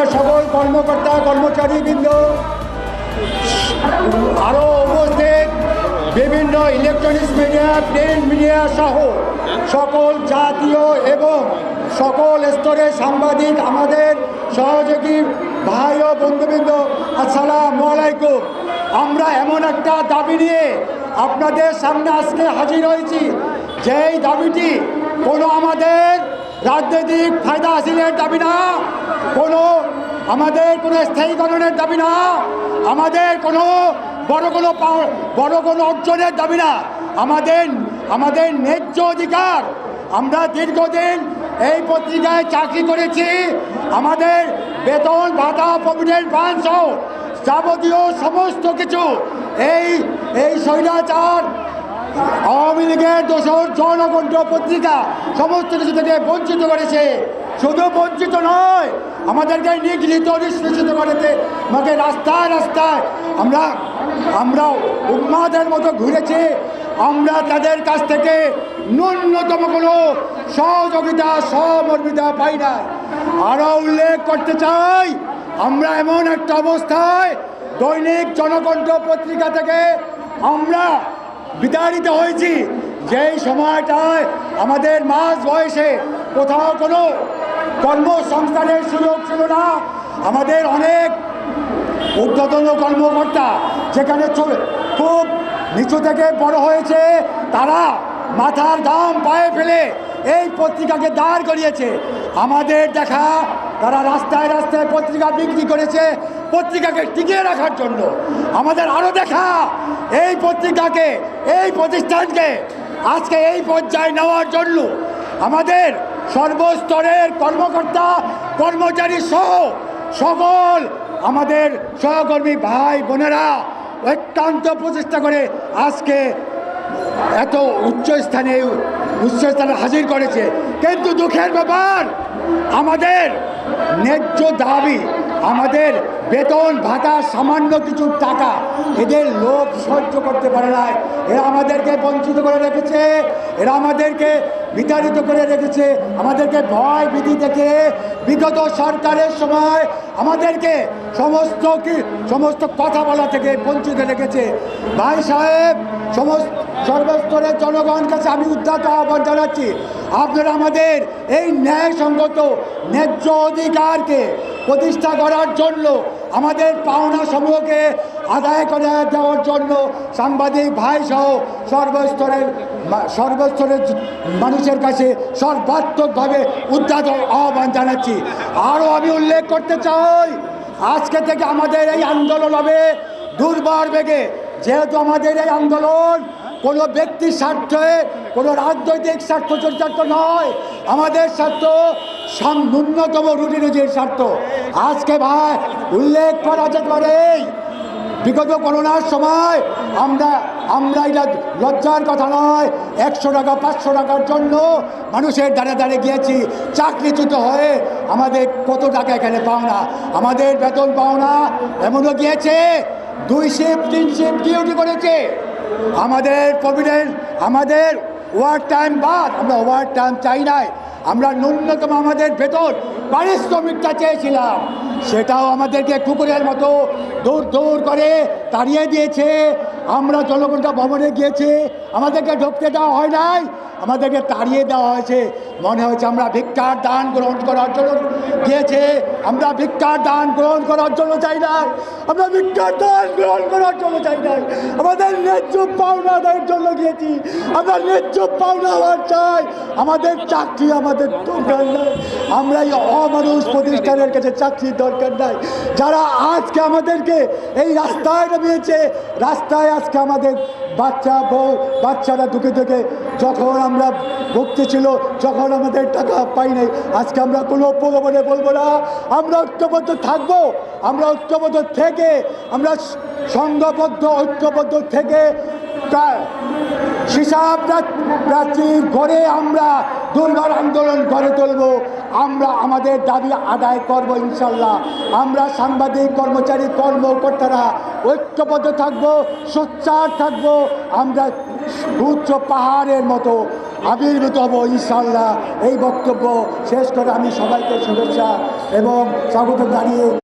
সংগঠনের সকল কর্মকর্তা, কর্মচারীবৃন্দ আরও উপস্থিত বিভিন্ন ইলেকট্রনিক্স মিডিয়া প্রিন্ট মিডিয়া সহ সকল জাতীয় এবং সকল স্তরের সাংবাদিক, আমাদের সহযোগী ভাই ও বন্ধুবৃন্দ, আসসালামু আলাইকুম। আমরা এমন একটা দাবি নিয়ে আপনাদের সামনে আজকে হাজির হয়েছি। যেই দাবিটি কোনো আমাদের রাজনৈতিক ফায়দা হাসিলের দাবি না। কোনো আমাদের কোনো স্থায়ীকরণের দাবি না। আমাদের কোনো বড় কোনো বড় কোনো অর্জনের দাবি না। আমাদের আমাদের ন্যায্য অধিকার আমরা দীর্ঘদিন এই পত্রিকায় চাকরি করেছি। আমাদের বেতন, ভাতা, প্রভিডেন্ট ফান্ড সহ যাবতীয় সমস্ত কিছু এই এই স্বৈরাচার আওয়ামী লীগের দোষর জনকণ্ঠ পত্রিকা সমস্ত কিছু থেকে বঞ্চিত করেছে। শুধু বঞ্চিত নয়, আমাদেরকে নিগৃহীত নিষ্পেষিত করেছে। আমাকে রাস্তায় রাস্তায় আমরা আমরা উন্মাদের মতো ঘুরেছি। আমরা তাদের কাছ থেকে ন্যূনতম কোনো সহযোগিতা, সহমর্মিতা পাই না। আরও উল্লেখ করতে চাই, আমরা এমন একটা অবস্থায় দৈনিক জনকণ্ঠ পত্রিকা থেকে আমরা বিতাড়িত হয়েছি। যেই সময়টায় আমাদের মাঝ বয়সে কোথাও কোনো কর্মসংস্থানের সুযোগ ছিল না, আমাদের অনেক ঊর্ধ্বতন কর্মকর্তা যেখানে খুব নিচু থেকে বড় হয়েছে, তারা মাথার দাম পায়ে ফেলে এই পত্রিকাকে দাঁড় করিয়েছে। আমাদের দেখা তারা রাস্তায় রাস্তায় পত্রিকা বিক্রি করেছে, পত্রিকাকে টিকিয়ে রাখার জন্য। আমাদের আরও দেখা, এই পত্রিকাকে, এই প্রতিষ্ঠানকে আজকে এই পর্যায়ে নেওয়ার জন্য আমাদের সর্বস্তরের কর্মকর্তা, কর্মচারী সহ সকল আমাদের সহকর্মী ভাই বোনেরা অত্যন্ত প্রচেষ্টা করে আজকে এত উচ্চ স্থানে উচ্চ স্থানে হাজির করেছে। কিন্তু দুঃখের ব্যাপার, আমাদের ন্যায্য দাবি আমাদের বেতন, ভাতা, সামান্য কিছু টাকা এদের লোভ সহ্য করতে পারে না এরা আমাদেরকে বঞ্চিত করে রেখেছে, এরা আমাদেরকে বিতাড়িত করে রেখেছে। আমাদেরকে ভয় ভীতি থেকে বিগত সরকারের সময় আমাদেরকে সমস্ত কি, সমস্ত কথা বলা থেকে বঞ্চিত রেখেছে। ভাই সাহেব, সমস্ত, সর্বস্তরের জনগণ কাছে আমি উদ্যত আহ্বান জানাচ্ছি, আপনারা আমাদের এই ন্যায়সঙ্গত ন্যায্য অধিকারকে প্রতিষ্ঠা করার জন্য আমাদের পাওনা সমূহকে আদায় করে দেওয়ার জন্য সাংবাদিক ভাই সহ সর্বস্তরের সর্বস্তরের মানুষের কাছে সর্বাত্মকভাবে উদ্যাত আহ্বান জানাচ্ছি। আরও আমি উল্লেখ করতে চাই, আজকে থেকে আমাদের এই আন্দোলন হবে দুর্বার বেগে। যেহেতু আমাদের এই আন্দোলন কোনো ব্যক্তির স্বার্থে, কোনো রাজনৈতিক স্বার্থ চরিতার্থ নয়, আমাদের স্বার্থ ন্যূনতম রুটি রুজির স্বার্থ। আজকে ভাই উল্লেখ করা যেতে পারে। বিগত করোনার সময় আমরা আমরা এটা লজ্জার কথা নয়, একশো টাকা, পাঁচশো টাকার জন্য মানুষের দাঁড়ে দাঁড়ে গিয়েছি, চাকরিচ্যুত হয়ে আমাদের কত টাকা এখানে পাও না আমাদের বেতন পাও না এমনও গিয়েছে, দুই শিফট তিন শিফট ডিউটি করেছে। আমাদের প্রভিডেন্ট আমাদের ওয়ার টাইম বাদ, আমরা ওভার টাইম চাই নাই, আমরা ন্যূনতম আমাদের বেতন পারিশ্রমিকটা চেয়েছিলাম। সেটাও আমাদেরকে কুকুরের মতো দৌড় দৌড় করে তাড়িয়ে দিয়েছে। আমরা জনগণটা ভবনে গিয়েছে। আমাদেরকে ঢুকতে দেওয়া হয় নাই। আমাদেরকে তাড়িয়ে দেওয়া হয়েছে। মনে হয়েছে আমরা ভিক্ষার দান গ্রহণ করার জন্য গিয়েছে আমরা ভিক্ষার দান গ্রহণ করার জন্য চাই না। আমরা ভিক্ষার দান গ্রহণ করার জন্য চাই না। আমাদের ন্যায্য পাওনা জন্য গিয়েছি আমরা ন্যায্য পাওনা হওয়ার চাই। আমাদের চাকরি আমাদের দরকার নাই। আমরা এই অমানুষ প্রতিষ্ঠানের কাছে চাকরির দরকার নাই। যারা আজকে আমাদেরকে এই রাস্তায় নামিয়েছে, রাস্তায় আজকে আমাদের বাচ্চা, বউ, বাচ্চারা দুঃখে দুঃখে যখন আমরা ভুগতে ছিল, যখন আমাদের টাকা পাই নাই, আজকে আমরা কোনো প্রলোভনে বলব না। আমরা ঐক্যবদ্ধ থাকব, আমরা ঐক্যবদ্ধ থেকে, আমরা সংঘবদ্ধ, ঐক্যবদ্ধ থেকে হিসাব প্রাচীর করে আমরা দুর্বার আন্দোলন গড়ে তুলব। আমরা আমাদের দাবি আদায় করব ইনশাল্লাহ। আমরা সাংবাদিক, কর্মচারী, কর্মকর্তারা ঐক্যবদ্ধ থাকব, সোচ্চার থাকব। আমরা উচ্চ পাহাড়ের মতো আবির্ভূত হব ইনশাল্লাহ। এই বক্তব্য শেষ করে আমি সবাইকে শুভেচ্ছা এবং স্বাগত জানিয়ে